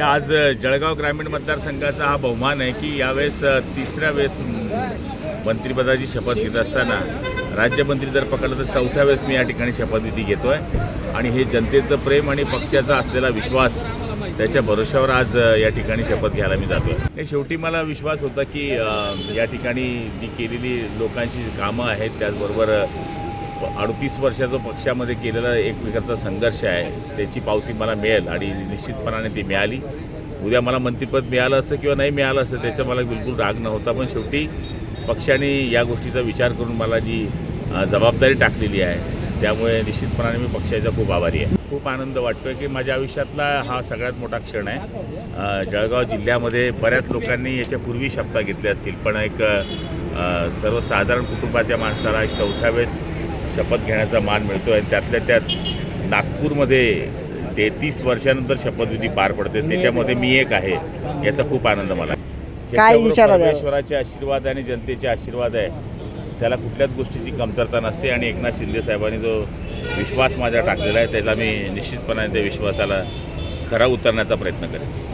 आज जळगाव ग्रामीण मतदारसंघाचा हा बहुमान आहे की यावेळेस तिसऱ्या वेळेस मंत्रीपदाची मंत्रिपदाची शपथ घेत असताना राज्यमंत्री जर पकडलं तर चौथ्या वेळेस मी या ठिकाणी शपथविधी आहे आणि हे जनतेचं प्रेम आणि पक्षाचा असलेला विश्वास त्याच्या भरोश्यावर आज या ठिकाणी शपथ घ्यायला मी जातो हे शेवटी मला विश्वास होता की या ठिकाणी मी केलेली लोकांची कामं आहेत त्याचबरोबर अडतीस वर्षाचा पक्षामध्ये केलेला एक प्रकारचा संघर्ष आहे त्याची पावती मला मिळेल आणि निश्चितपणाने ती मिळाली. उद्या मला मंत्रिपद मिळालं असं किंवा नाही मिळालं असं त्याचा मला बिलकुल राग नव्हता पण शेवटी पक्षाने या गोष्टीचा विचार करून मला जी जबाबदारी टाकलेली आहे त्यामुळे निश्चितपणाने मी पक्षाचा खूप आभारी आहे. खूप आनंद वाटतोय की माझ्या आयुष्यातला हा सगळ्यात मोठा क्षण आहे. जळगाव जिल्ह्यामध्ये बऱ्याच लोकांनी याच्यापूर्वी शपथा घेतल्या असतील पण एक सर्वसाधारण कुटुंबाच्या माणसाला एक चौथ्या वेळेस शपथ घेण्याचा मान मिळतो आणि त्यातल्या त्यात नागपूरमध्ये तेहतीस वर्षानंतर शपथविधी पार पडते. त्याच्यामध्ये मी एक आहे. याचा खूप आनंद मला? परमेश्वराचे आशीर्वाद आणि जनतेचे आशीर्वाद आहे त्याला कुठल्याच गोष्टीची कमतरता नसते. आणि एकनाथ शिंदे साहेबांनी जो विश्वास माझ्या टाकलेला आहे त्याला मी निश्चितपणाने त्या विश्वासाला खरा उतरण्याचा प्रयत्न करेन.